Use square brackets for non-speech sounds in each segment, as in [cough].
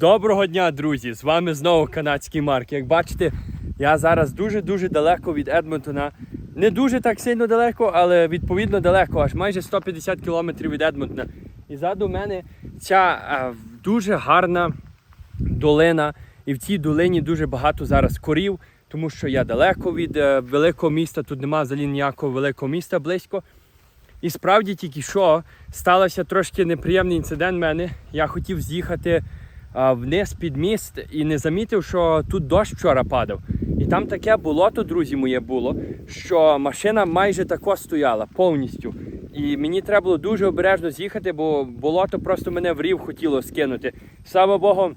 Доброго дня, друзі! З вами знову канадський Марк. Як бачите, я зараз дуже-дуже далеко від Едмонтона. Не дуже так сильно далеко, але відповідно далеко, аж майже 150 кілометрів від Едмонтона. І ззаду мене ця е, дуже гарна долина. І в цій долині дуже багато зараз корів, тому що я далеко від е, великого міста, тут немає взагалі ніякого великого міста близько. І справді тільки що стався трошки неприємний інцидент в мене. Я хотів з'їхати а, вниз під міст і не замітив, що тут дощ вчора падав. І там таке болото, друзі, моє було, що машина майже тако стояла повністю. І мені треба було дуже обережно з'їхати, бо болото просто мене в рів хотіло скинути. Слава Богу,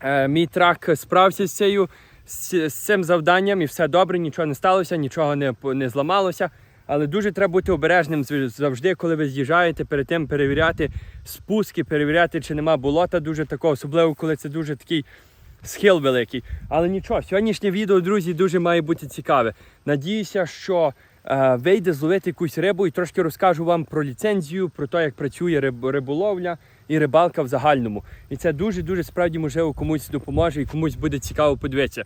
е, мій трак справився з цією з, цим завданням і все добре, нічого не сталося, нічого не, не зламалося. Але дуже треба бути обережним завжди, коли ви з'їжджаєте, перед тим перевіряти спуски, перевіряти, чи нема болота дуже такого, особливо коли це дуже такий схил великий. Але нічого, сьогоднішнє відео, друзі, дуже має бути цікаве. Надіюся, що е, вийде зловити якусь рибу і трошки розкажу вам про ліцензію, про те, як працює риб, риболовля і рибалка в загальному. І це дуже-дуже справді можливо комусь допоможе і комусь буде цікаво подивитися.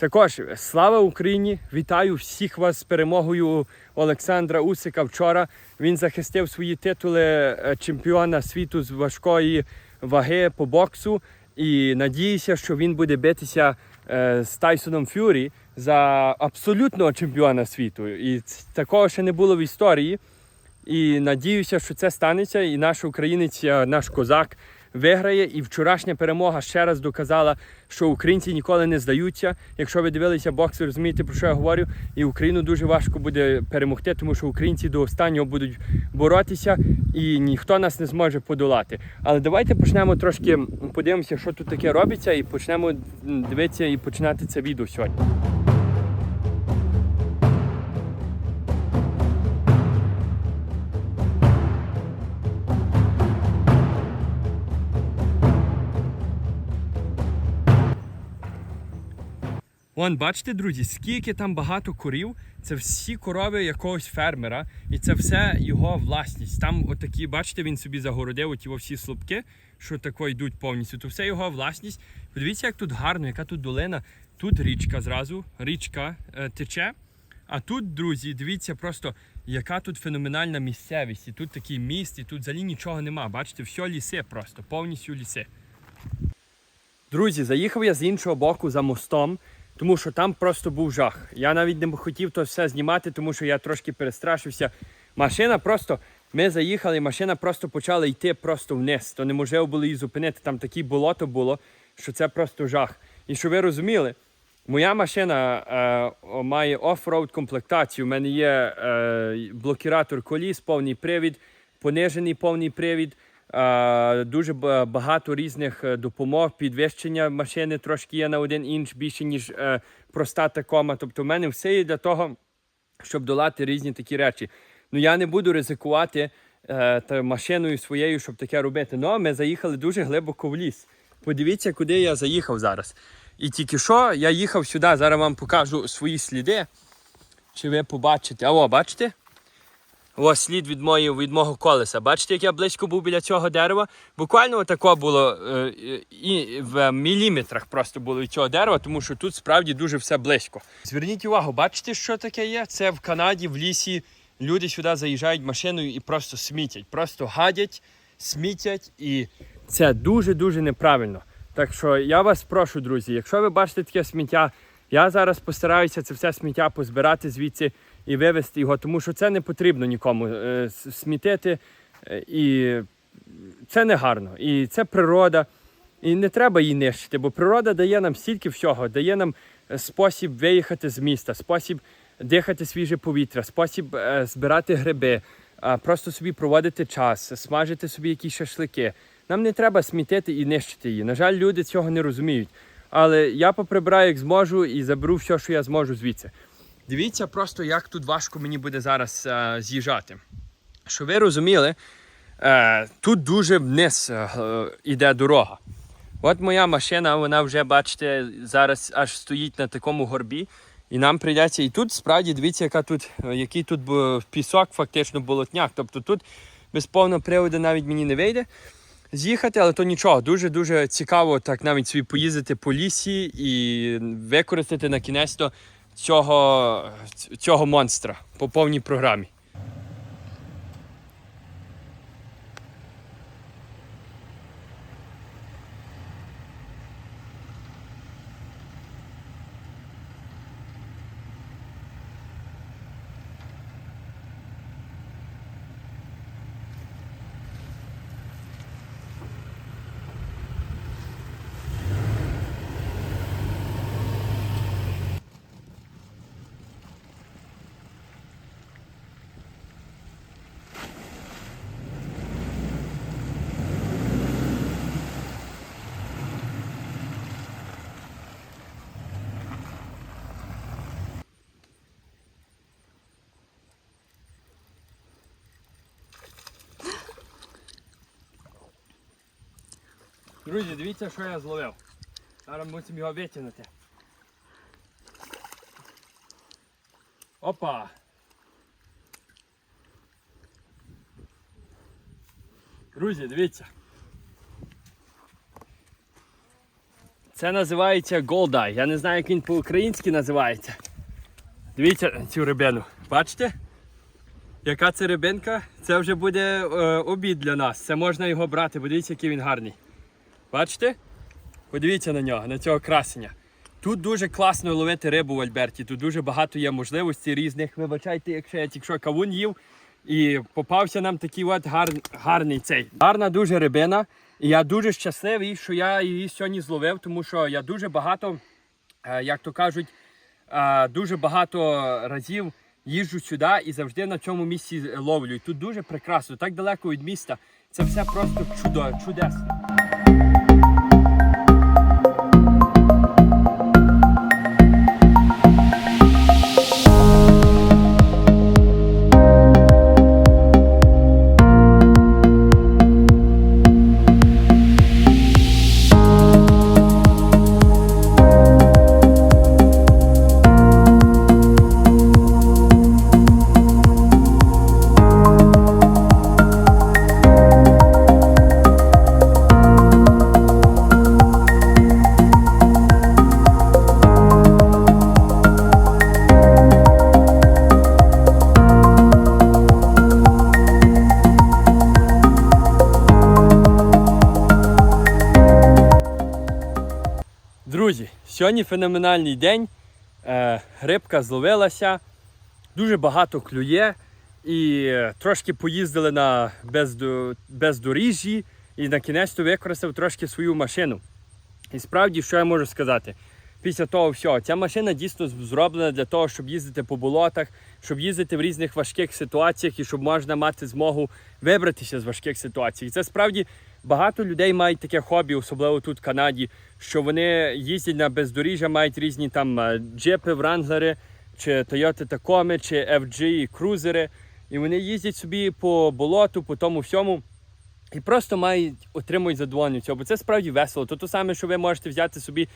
Також слава Україні! Вітаю всіх вас з перемогою Олександра Усика. Вчора він захистив свої титули е, чемпіона світу з важкої ваги по боксу. І надіюся, що він буде битися е, з Тайсоном Фюрі за абсолютного чемпіона світу. І такого ще не було в історії. І надіюся, що це станеться, і наш українець, е, наш козак виграє. І вчорашня перемога ще раз доказала, що українці ніколи не здаються. Якщо ви дивилися бокс, ви розумієте, про що я говорю. І Україну дуже важко буде перемогти, тому що українці до останнього будуть боротися, і ніхто нас не зможе подолати. Але давайте почнемо трошки подивимося, що тут таке робиться, і почнемо дивитися і починати це відео сьогодні. Вон, бачите, друзі, скільки там багато корів. Це всі корови якогось фермера, і це все його власність. Там, отакі, бачите, він собі загородив оті всі слупки, що тако йдуть повністю. То все його власність. Подивіться, як тут гарно, яка тут долина. Тут річка зразу, річка е, тече. А тут, друзі, дивіться просто, яка тут феноменальна місцевість. І тут такий міст, і тут взагалі нічого нема. Бачите, все ліси просто, повністю ліси. Друзі, заїхав я з іншого боку за мостом, тому що там просто був жах. Я навіть не хотів то все знімати, тому що я трошки перестрашився. Машина просто. Ми заїхали, машина просто почала йти просто вниз. То неможливо було її зупинити. Там таке болото було, що це просто жах. І щоб ви розуміли, моя машина е, має оффроуд комплектацію. У мене є е, блокіратор коліс, повний привід, понижений повний привід. Дуже багато різних е, допомог, підвищення машини трошки є на один інч більше, ніж е, проста такома. Тобто в мене все є для того, щоб долати різні такі речі. Ну я не буду ризикувати е, та машиною своєю, щоб таке робити. Ну, ми заїхали дуже глибоко в ліс. Подивіться, куди я заїхав зараз. І тільки що я їхав сюди, зараз вам покажу свої сліди. Чи ви побачите? А бачите? Ось слід від, мої, від мого колеса. Бачите, як я близько був біля цього дерева? Буквально отако було е, е, і в міліметрах просто було від цього дерева, тому що тут справді дуже все близько. Зверніть увагу, бачите, що таке є? Це в Канаді, в лісі. Люди сюди заїжджають машиною і просто смітять. Просто гадять, смітять, і це дуже-дуже неправильно. Так що я вас прошу, друзі, якщо ви бачите таке сміття, я зараз постараюся це все сміття позбирати звідси і вивезти його, тому що це не потрібно нікому е, смітити. е, І це не гарно. І це природа. І не треба її нищити, бо природа дає нам стільки всього, дає нам е, спосіб виїхати з міста, спосіб дихати свіже повітря, спосіб збирати гриби, просто собі проводити час, смажити собі якісь шашлики. Нам не треба смітити і нищити її. На жаль, люди цього не розуміють. Але я поприбираю, як зможу, і заберу все, що я зможу звідси. Дивіться просто, як тут важко мені буде зараз е, з'їжджати. Щоб ви розуміли, е, тут дуже вниз е, іде дорога. От моя машина, вона вже, бачите, зараз аж стоїть на такому горбі. І нам прийдеться. І тут справді дивіться, яка тут, е, який тут пісок, фактично болотняк. Тобто тут без повного приводу навіть мені не вийде. з'їхати, але то нічого. Дуже-дуже цікаво так навіть собі поїздити по лісі і використати на кінець цього, цього монстра по повній програмі. Друзі, дивіться, що я зловив. Зараз мусимо його витягнути. Опа! Друзі, дивіться. Це називається голдай. Я не знаю, як він по-українськи називається. Дивіться цю рибину. Бачите? Яка це рибинка? Це вже буде е, обід для нас. Це можна його брати, бо дивіться, який він гарний. Бачите? Подивіться на нього, на цього красення. Тут дуже класно ловити рибу в Альберті. Тут дуже багато є можливостей різних. Вибачайте, якщо я тільки що кавун їв. І попався нам такий от гар... гарний цей. Гарна дуже рибина. І я дуже щасливий, що я її сьогодні зловив, тому що я дуже багато, е, як то кажуть, е, дуже багато разів їжджу сюди і завжди на цьому місці ловлю. І тут дуже прекрасно, так далеко від міста. Це все просто чудо, чудесно. Сьогодні феноменальний день. Е, рибка зловилася, дуже багато клює. І е, трошки поїздили на бездоріжжі і на кінець використав трошки свою машину. І справді, що я можу сказати? Після того всього, ця машина дійсно зроблена для того, щоб їздити по болотах, щоб їздити в різних важких ситуаціях і щоб можна мати змогу вибратися з важких ситуацій. І це справді багато людей мають таке хобі, особливо тут в Канаді, що вони їздять на бездоріжжя, мають різні там е, джипи, вранглери, чи Toyota Tacoma, чи FG, крузери. І вони їздять собі по болоту, по тому всьому. І просто мають отримують задоволення цього, бо це справді весело. То те саме, що ви можете взяти собі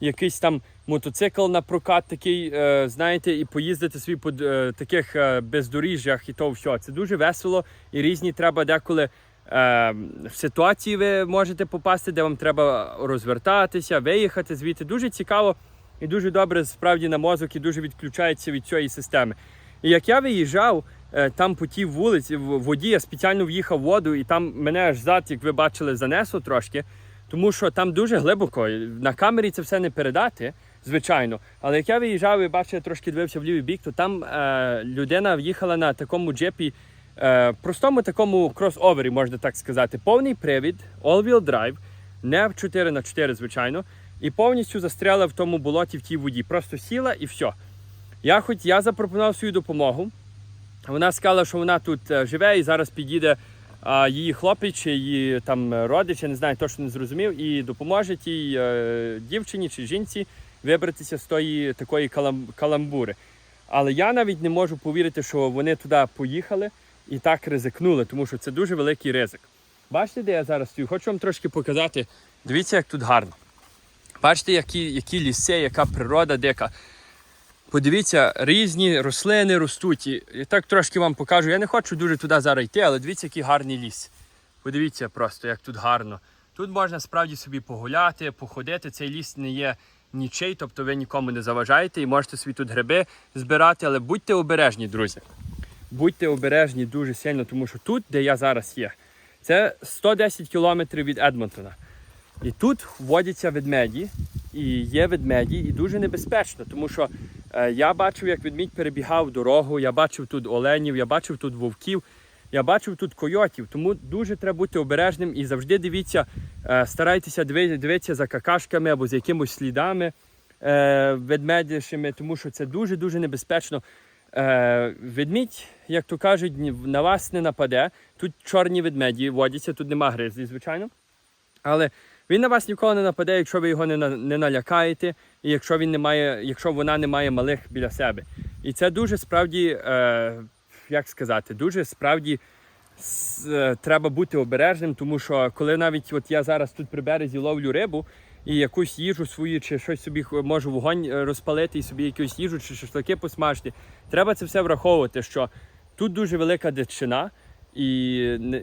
якийсь там мотоцикл на прокат, такий, е, знаєте, і поїздити собі по е, таких е, бездоріжжях і то все. Це дуже весело і різні треба деколи. В ситуації ви можете попасти, де вам треба розвертатися, виїхати звідти. Дуже цікаво і дуже добре справді на мозок і дуже відключається від цієї системи. І як я виїжджав, там по тій вулиці, в воді, я спеціально в'їхав воду, і там мене аж зад, як ви бачили, занесло трошки. Тому що там дуже глибоко. На камері це все не передати, звичайно. Але як я виїжджав і бачив, я трошки дивився в лівий бік, то там е, людина в'їхала на такому джепі, е, простому такому кросовері, можна так сказати. Повний привід, all-wheel drive, не в 4 на 4 звичайно, і повністю застряла в тому болоті в тій воді. Просто сіла і все. Я хоч я запропонував свою допомогу. Вона сказала, що вона тут е, живе і зараз підійде її хлопець чи її там родич, я не знаю, точно не зрозумів, і допоможе тій е, дівчині чи жінці вибратися з тої такої калам, каламбури. Але я навіть не можу повірити, що вони туди поїхали і так ризикнули, тому що це дуже великий ризик. Бачите, де я зараз стою? Хочу вам трошки показати. Дивіться, як тут гарно. Бачите, які, які ліси, яка природа дика. Подивіться, різні рослини ростуть. І, так трошки вам покажу. Я не хочу дуже туди зараз йти, але дивіться, який гарний ліс. Подивіться просто, як тут гарно. Тут можна справді собі погуляти, походити. Цей ліс не є нічий, тобто ви нікому не заважаєте і можете собі тут гриби збирати, але будьте обережні, друзі. Будьте обережні дуже сильно, тому що тут, де я зараз є, це 110 кілометрів від Едмонтона. І тут водяться ведмеді, і є ведмеді, і дуже небезпечно, тому що я бачив, як ведмідь перебігав дорогу, я бачив тут оленів, я бачив тут вовків, я бачив тут койотів. Тому дуже треба бути обережним і завжди дивіться, е, старайтеся дивитися за какашками або за якимось слідами е, ведмедячими, тому що це дуже-дуже небезпечно. Е, ведмідь, як то кажуть, на вас не нападе. Тут чорні ведмеді водяться, тут нема гризлі, звичайно. Але він на вас ніколи не нападе, якщо ви його не, не налякаєте, і якщо він не має, якщо вона не має малих біля себе. І це дуже справді, е, як сказати, дуже справді е, треба бути обережним, тому що коли навіть от я зараз тут при березі ловлю рибу і якусь їжу свою, чи щось собі можу вогонь е, розпалити і собі якусь їжу, чи шашлики посмажити, треба це все враховувати, що тут дуже велика дичина. І,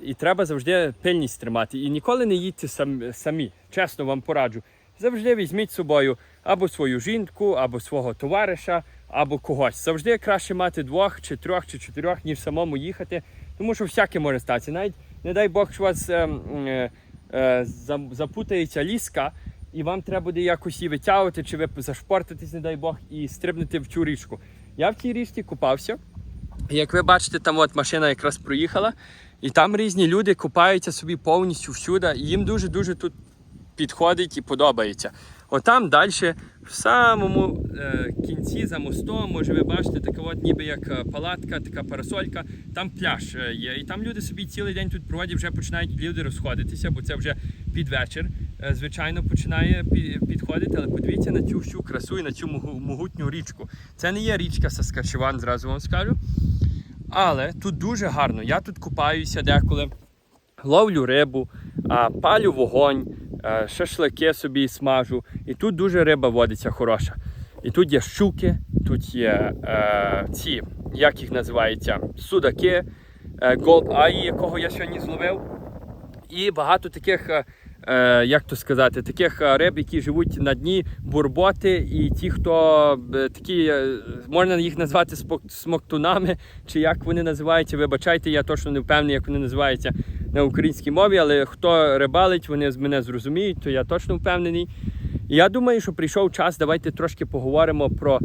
і треба завжди пильність тримати. І ніколи не їдьте сам, самі. Чесно вам пораджу. Завжди візьміть з собою або свою жінку, або свого товариша, або когось. Завжди краще мати двох, чи трьох, чи чотирьох, ніж самому їхати, тому що всяке може статися. Навіть не дай Бог, що у вас ем, е, е, запутається ліска, і вам треба буде якось її витягувати, чи ви зашпортитесь, не дай Бог, і стрибнути в цю річку. Я в тій річці купався. Як ви бачите, там от машина якраз проїхала, і там різні люди купаються собі повністю всюди, і їм дуже-дуже тут підходить і подобається. Отам далі, в самому е, кінці за мостом, може ви бачите, така от ніби як е, палатка, така парасолька, там пляж е, є. І там люди собі цілий день тут проводять, вже починають люди розходитися, бо це вже під вечір. е, Звичайно, починає підходити, але подивіться на цю всю красу і на цю могутню річку. Це не є річка Саскачеван, зразу вам скажу. Але тут дуже гарно. Я тут купаюся деколи, ловлю рибу, палю вогонь, шашлики собі смажу. І тут дуже риба водиться хороша. І тут є щуки, тут є е, ці, як їх називається, судаки, е, голд аї, якого я сьогодні зловив. І багато таких, е, як то сказати, таких е, риб, які живуть на дні бурботи, і ті, хто е, такі, можна їх назвати смоктунами, чи як вони називаються, вибачайте, я точно не впевнений, як вони називаються на українській мові, але хто рибалить, вони з мене зрозуміють, то я точно впевнений. Я думаю, що прийшов час, давайте трошки поговоримо про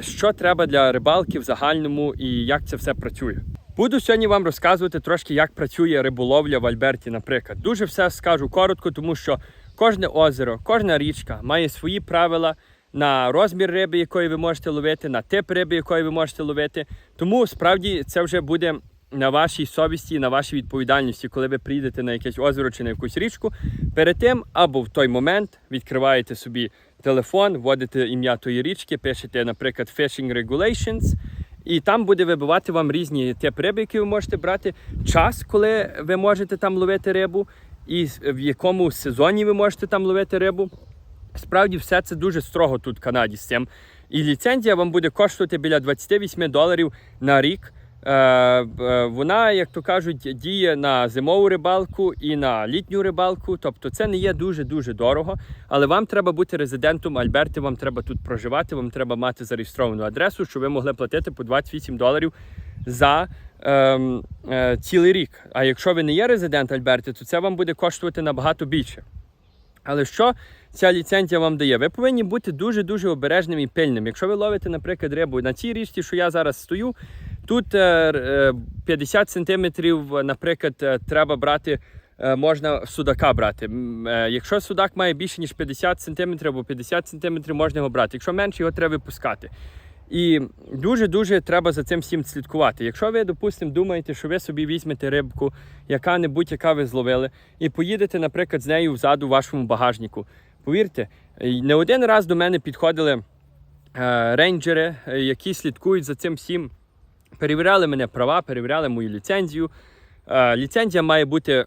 що треба для рибалки в загальному і як це все працює. Буду сьогодні вам розказувати трошки, як працює риболовля в Альберті, наприклад. Дуже все скажу коротко, тому що кожне озеро, кожна річка має свої правила на розмір риби, якої ви можете ловити, на тип риби, якої ви можете ловити. Тому справді це вже буде на вашій совісті, на вашій відповідальності, коли ви приїдете на якесь озеро чи на якусь річку. Перед тим або в той момент відкриваєте собі телефон, вводите ім'я тої річки, пишете, наприклад, Fishing Regulations. І там буде вибивати вам різні типи риби, які ви можете брати, час, коли ви можете там ловити рибу, і в якому сезоні ви можете там ловити рибу. Справді, все це дуже строго тут в Канаді з цим. І ліцензія вам буде коштувати біля 28 доларів на рік. Е, е, Вона, як то кажуть, діє на зимову рибалку і на літню рибалку. Тобто це не є дуже-дуже дорого. Але вам треба бути резидентом Альберти, вам треба тут проживати, вам треба мати зареєстровану адресу, щоб ви могли платити по 28 доларів за ем, е, цілий рік. А якщо ви не є резидент Альберти, то це вам буде коштувати набагато більше. Але що ця ліцензія вам дає? Ви повинні бути дуже-дуже обережним і пильним. Якщо ви ловите, наприклад, рибу на цій річці, що я зараз стою, тут е, е, 50 сантиметрів, наприклад, е, треба брати. е, Можна судака брати. Е, Якщо судак має більше ніж 50 см або 50 см, можна його брати. Якщо менше, його треба випускати. І дуже-дуже треба за цим всім слідкувати. Якщо ви, допустимо, думаєте, що ви собі візьмете рибку, яка-небудь, яка ви зловили, і поїдете, наприклад, з нею взаду в вашому багажнику. Повірте, е, не один раз до мене підходили е, рейнджери, е, які слідкують за цим всім. Перевіряли мене права, перевіряли мою ліцензію. Е, Ліцензія має бути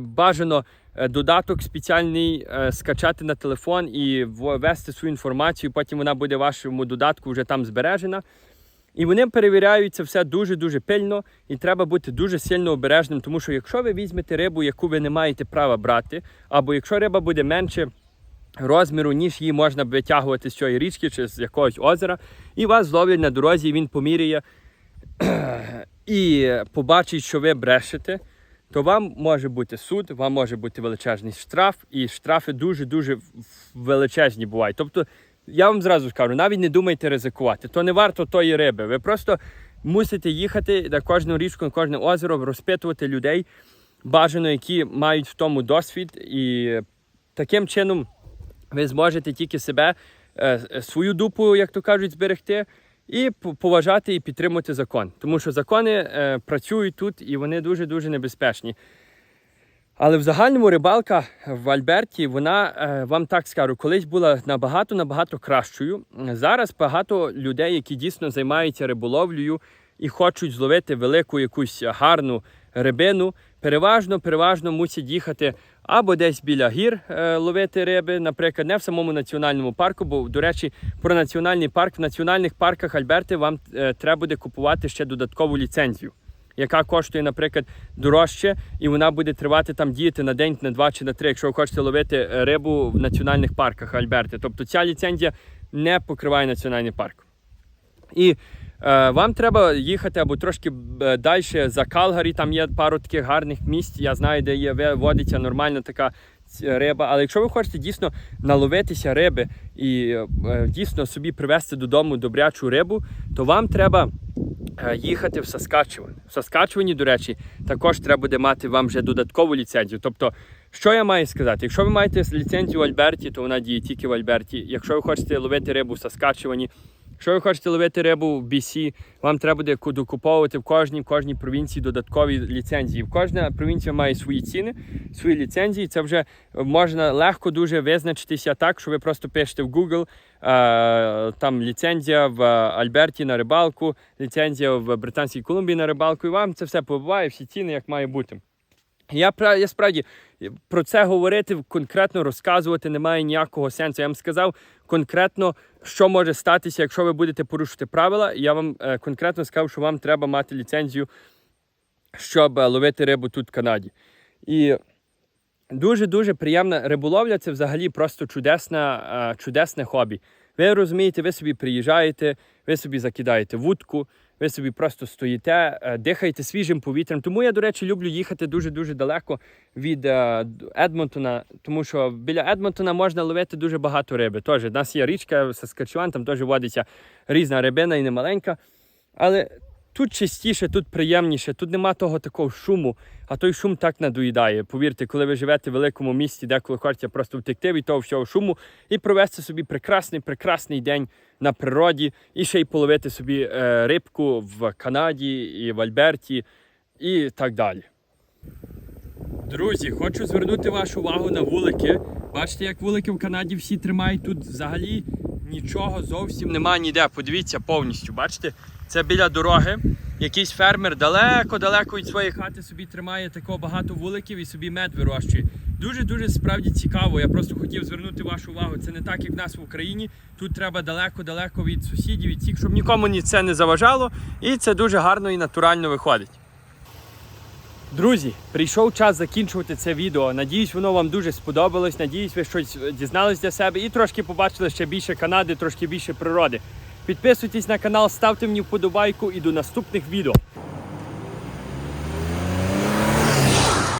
бажано е, додаток спеціальний е, скачати на телефон і ввести свою інформацію. Потім вона буде в вашому додатку вже там збережена. І вони перевіряють це все дуже-дуже пильно, і треба бути дуже сильно обережним, тому що якщо ви візьмете рибу, яку ви не маєте права брати, або якщо риба буде менше розміру, ніж її можна витягувати з цієї річки чи з якогось озера, і вас зловлять на дорозі, і він поміряє [clears throat] і побачить, що ви брешете, то вам може бути суд, вам може бути величезний штраф, і штрафи дуже-дуже величезні бувають. Тобто, я вам зразу скажу, навіть не думайте ризикувати. То не варто тої риби. Ви просто мусите їхати на кожну річку, на кожне озеро, розпитувати людей, бажано, які мають в тому досвід. І таким чином ви зможете тільки себе, е, е, свою дупу, як то кажуть, зберегти, і поважати і підтримувати закон. Тому що закони е, працюють тут і вони дуже-дуже небезпечні. Але в загальному рибалка в Альберті, вона е, вам так скажу, колись була набагато набагато кращою. Зараз багато людей, які дійсно займаються риболовлею і хочуть зловити велику якусь гарну рибину, переважно, переважно мусять їхати або десь біля гір е, ловити риби, наприклад, не в самому національному парку. Бо, до речі, про національний парк в національних парках Альберти вам е, треба буде купувати ще додаткову ліцензію яка коштує, наприклад, дорожче, і вона буде тривати там діяти на день, на два чи на три, якщо ви хочете ловити рибу в національних парках Альберти. Тобто ця ліцензія не покриває національний парк. І вам треба їхати або трошки е, далі за Калгарі, там є пару таких гарних місць. Я знаю, де є водиться нормальна така риба. Але якщо ви хочете дійсно наловитися риби і е, дійсно собі привезти додому добрячу рибу, то вам треба е, їхати в Саскачеван. В Саскачевані, до речі, також треба буде мати вам вже додаткову ліцензію. Тобто, що я маю сказати? Якщо ви маєте ліцензію в Альберті, то вона діє тільки в Альберті. Якщо ви хочете ловити рибу в Саскачевані, Якщо ви хочете ловити рибу в BC, вам треба буде ку- докуповувати в кожній, кожній провінції додаткові ліцензії. В Кожна провінція має свої ціни, свої ліцензії. Це вже можна легко дуже визначитися так, що ви просто пишете в Google е, там ліцензія в Альберті на рибалку, ліцензія в Британській Колумбії на рибалку, і вам це все побуває, всі ціни, як має бути. Я, я справді про це говорити, конкретно розказувати немає ніякого сенсу. Я вам сказав конкретно, що може статися, якщо ви будете порушувати правила. Я вам е, конкретно сказав, що вам треба мати ліцензію, щоб е, ловити рибу тут в Канаді. І дуже-дуже приємна риболовля це взагалі просто чудесна, е, чудесне хобі. Ви розумієте, ви собі приїжджаєте, ви собі закидаєте вудку, ви собі просто стоїте, е, дихаєте свіжим повітрям. Тому я, до речі, люблю їхати дуже-дуже далеко від е, Едмонтона, тому що біля Едмонтона можна ловити дуже багато риби. Тож, у нас є річка Саскачуан, там теж водиться різна рибина і немаленька. Але тут чистіше, тут приємніше, тут нема того такого шуму, а той шум так надоїдає. Повірте, коли ви живете в великому місті, деколи хочеться просто втекти від того всього шуму і провести собі прекрасний, прекрасний день на природі, і ще й половити собі е, рибку в Канаді і в Альберті, і так далі. Друзі, хочу звернути вашу увагу на вулики. Бачите, як вулики в Канаді всі тримають тут взагалі нічого зовсім немає ніде. Подивіться повністю. Бачите, це біля дороги. Якийсь фермер далеко-далеко від своєї хати собі тримає такого багато вуликів і собі мед вирощує. Дуже-дуже справді цікаво. Я просто хотів звернути вашу увагу. Це не так, як в нас в Україні. Тут треба далеко-далеко від сусідів, від всіх, щоб нікому ні це не заважало. І це дуже гарно і натурально виходить. Друзі, прийшов час закінчувати це відео. Надіюсь, воно вам дуже сподобалось. Надіюсь, ви щось дізнались для себе і трошки побачили ще більше Канади, трошки більше природи. Підписуйтесь на канал, ставте мені вподобайку і до наступних відео.